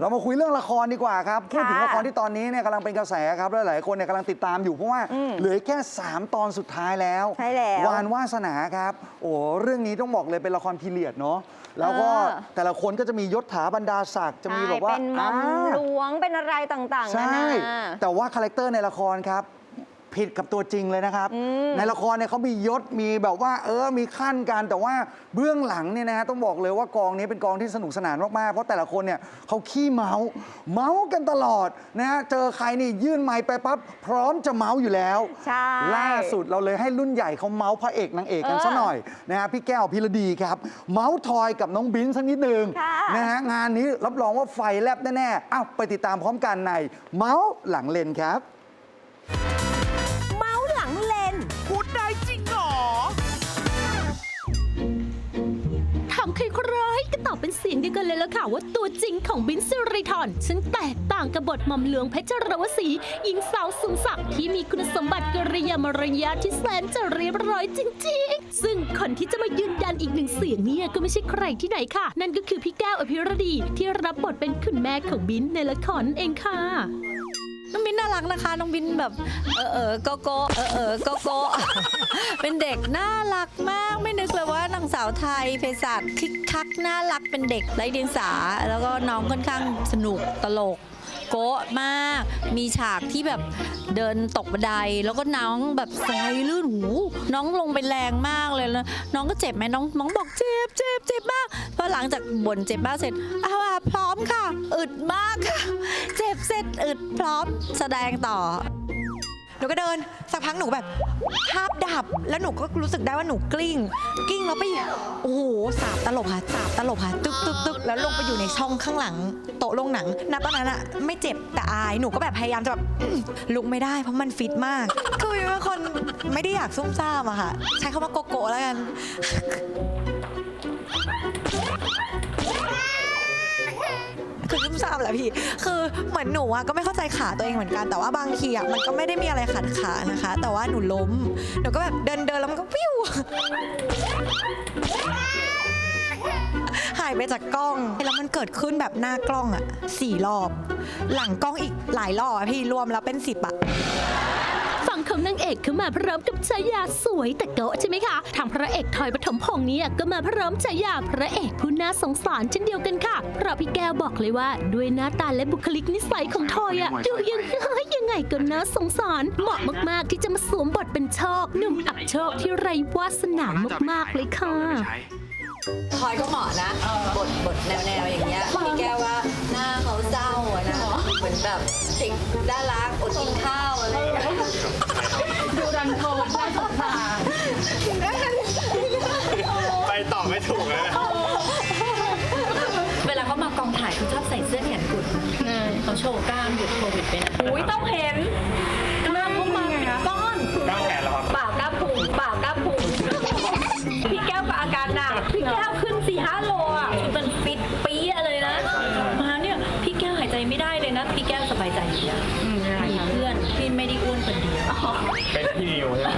เรามาคุยเรื่องละครดีกว่าครับพูดถึงค่ะละครที่ตอนนี้เนี่ยกำลังเป็นกระแสครับและหลายคนเนี่ยกำลังติดตามอยู่เพราะว่าอืมเหลือแค่ 3 ตอนสุดท้ายแล้วใช่แล้ววานวาสนาครับ โอ้เรื่องนี้ต้องบอกเลยเป็นละครพีเรียดเนาะแล้วก็เออแต่ละคนก็จะมียศถาบรรดาศักดิ์จะมีแบบว่าใช่เป็นมอมอ่าหลวงเป็นอะไรต่างๆนาใช่นาแต่ว่าคาแรคเตอร์ในละครครับ ผิดกับตัวจริงเลยนะครับอืมในละครเนี่ยเขามียศมีแบบว่า เออมีขั้นกันแต่ว่าเบื้องหลังเนี่ยนะฮะต้องบอกเลยว่ากองนี้เป็นกองที่สนุกสนานมากๆเพราะแต่ละคนเนี่ยเขาขี้เมาส์เมาส์กันตลอดนะฮะเจอใครนี่ยื่นไมค์ไปปั๊บพร้อมจะเมาส์อยู่แล้วใช่ ล่าสุดเราเลยให้รุ่นใหญ่เขาเมาส์พระเอกนางเอกกันเออซะหน่อยนะฮะพี่แก้วพิรดีครับ เมาส์ทอยกับน้องบินสักนิดหนึ่งค่ะ นะฮะงานนี้รับรองว่าไฟแลบแน่ๆอ้าวไปติดตามพร้อมกันในเมาส์หลังเลนครับ ใครๆก็ตอบเป็นเสียงเดียวกันเลยละค่ะ ว่าตัวจริงของบินซิริทอนซึ่งแตกต่างกับบทหม่อมหลวงเพชรรวสีหญิงสาวสูงศักดิ์ที่มีคุณสมบัติกริยามารยาทที่แสนจะเรียบร้อยจริงๆ ซึ่งคนที่จะมายืนยันอีกหนึ่งเสียงเนี่ยก็ไม่ใช่ใครที่ไหนค่ะ นั่นก็คือพี่แก้วอภิรดีที่รับบทเป็นคุณแม่ของบินในละครนั่นเองค่ะ รักนะคะน้องบินแบบ เออเออโกโก้เออเออโกโก้เป็นเด็กน่ารักมากไม่นึกเลยว่านางสาวไทยเภสัชคิกคักน่ารักเป็นเด็กไร้เดียงสา แล้วก็น้องค่อนข้างสนุกตลก โกะมาก มีฉากที่แบบเดินตกบันไดแล้วก็น้องแบบสไลด์ลื่นหู น้องลงไปแรงมากเลยแล้วน้องก็เจ็บไหมน้องน้องบอกเจ็บเจ็บเจ็บมากพอหลังจากบ่นเจ็บมากเสร็จอาวอะพร้อมค่ะ อึดมากค่ะ เจ็บเสร็จอึดพร้อมแสดงต่อ หนูก็เดินสักพักหนูแบบภาพดับแล้วหนูก็รู้สึกได้ว่าหนูกลิ้ง กลิ้งแล้วไปโอ้โหสาบตลบค่ะสาบตลบค่ะตึกตึกตึกแล้วลงไปอยู่ในช่องข้างหลังโต๊ะลงหนังณตอนนั้นอะไม่เจ็บแต่อายหนูก็แบบพยายามจะแบบลุกไม่ได้ เพราะมันฟิตมากคือเป็นคนไม่ได้อยากซุ่มซ่ามอะค่ะ ใช้คำว่าโกโก้แล้วกัน คือซุ่มซ่ามแหละพี่ คือเหมือนหนูอะก็ไม่เข้าใจขาตัวเองเหมือนกันแต่ว่าบางทีอะมันก็ไม่ได้มีอะไรขัดขานะคะ แต่ว่าหนูล้มหนูก็แบบเดินเดินแล้วมันก็วิวหายไปจากกล้องแล้วมันเกิดขึ้นแบบหน้ากล้องอะสี่รอบ หลังกล้องอีกหลายรอบอะพี่รวมแล้วเป็นสิบอะ ของนางเอกคือมาพร้อมกับฉายาสวยแต่โกะใช่ไหมคะ ทางพระเอกทอยปฐมพงษ์เนี่ยก็มาพร้อมฉายาพระเอกผู้น่าสงสารเช่นเดียวกันค่ะ เพราะพี่แก้วบอกเลยว่า ด้วยหน้าตาและบุคลิกนิสัยของทอยอะดูยังไงยังไงก็น่าสงสาร เหมาะมากๆที่จะมาสวมบทเป็นโชคหนุ่มอับโชคที่ไร้วาสนามากๆเลยค่ะทอยก็เหมาะนะ บทบทแนวแนวๆอย่างเงี้ยพี่แก้วว่าหน้าเขาเศร้าอะนะเหมือนแบบเด็กน่ารักอดกินข้าว ถูกเลยเวลาเขามากองถ่ายเขาชอบใส่เสื้อแขนกุดเขาโชว์กล้ามหยุดโควิดไปนะอุ้ยต้องเห็นกล้ามพวกมันก้อนก้าวแขนเหรอครับเปล่ากล้ามพุงเปล่ากล้ามพุงพี่แก้วก็อาการหนักพี่แก้วขึ้นสี่ห้าโลอะเป็นฟิตปี๊ะเลยนะ มาเนี่ยพี่แก้วหายใจไม่ได้เลยนะ พี่แก้วสบายใจอยู่แล้วมีเพื่อนพี่ไม่ได้อ้วนคนเดียวเป็นพี่นิวใช่ไหม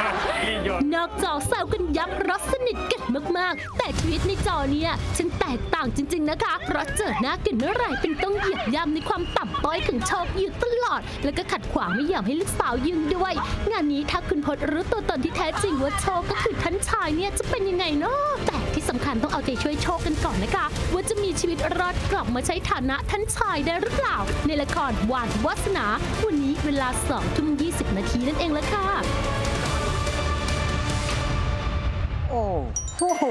ครับพี่ยศนอกจอแซวกันยับเพราะสนิทกัน มากๆ แต่ชีวิตในจอเนี่ยฉันแตกต่างจริง ๆนะคะ เพราะเจอหน้ากันเมื่อไหร่เป็นต้องเหยียบย่ำในความต่ำต้อยของโชคอยู่ตลอด แล้วก็ขัดขวางไม่ยอมให้ลูกสาวยืนด้วย งานนี้ถ้าคุณพจน์รู้ตัวตนที่แท้จริงว่าโชคก็คือท่านชายเนี่ยจะเป็นยังไงเนาะแต่ที่สำคัญต้องเอาใจช่วยโชคกันก่อนนะคะ ว่าจะมีชีวิตรอดกลับมาใช้ฐานะท่านชายได้หรือเปล่า ในละครวานวาสนา วันนี้เวลา2ทุ่ม20 นาทีนั่นเองละค่ะ โอ้โห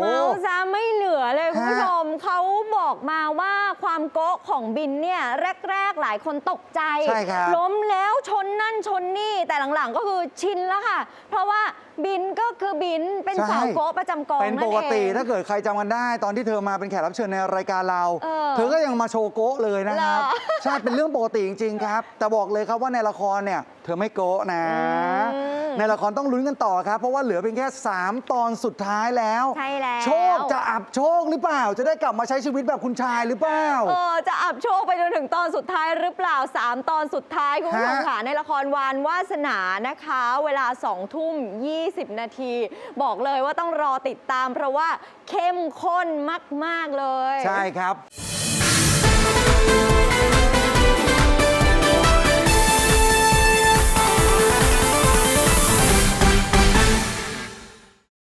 เมาซะไม่เหลือเลยคุณผู้ฮะชมเขาบอกมาว่าความโก๊ะของบินเนี่ยแรก ๆ หลายคนตกใจ ใช่ครับ ล้มแล้วชนนั่นชนนี่ แต่หลังๆก็คือชินแล้วค่ะ เพราะว่าบินก็คือบินเป็นสาวโก๊ะประจำกองเป็นนั่ปนกเอติงถ้าเกิดใครจำกันได้ ตอนที่เธอมาเป็นแขกรับเชิญในรายการเรา เออเธอก็ยังมาโชว์โก๊ะเลยนะครับ เหรอ ใช่เป็นเรื่องปกติจริง ๆ ครับ แต่บอกเลยครับว่าในละครเนี่ยเธอไม่โก๊ะนะ อืมในละครต้องลุ้นกันต่อครับ เพราะว่าเหลือเพียงแค่ 3 ตอนสุดท้ายแล้ว ใช่แล้ว โชคจะอับโชคหรือเปล่า จะได้กลับมาใช้ชีวิตแบบคุณชายหรือเปล่า เออจะอับโชคไปจนถึงตอนสุดท้ายหรือเปล่า 3 ตอนสุดท้ายคุณผู้ชมฮะค่ะในละครวานวาสนานะคะ เวลา2ทุ่ม 20 นาที บอกเลยว่าต้องรอติดตามเพราะว่าเข้มข้นมาก ๆ เลย ใช่ครับ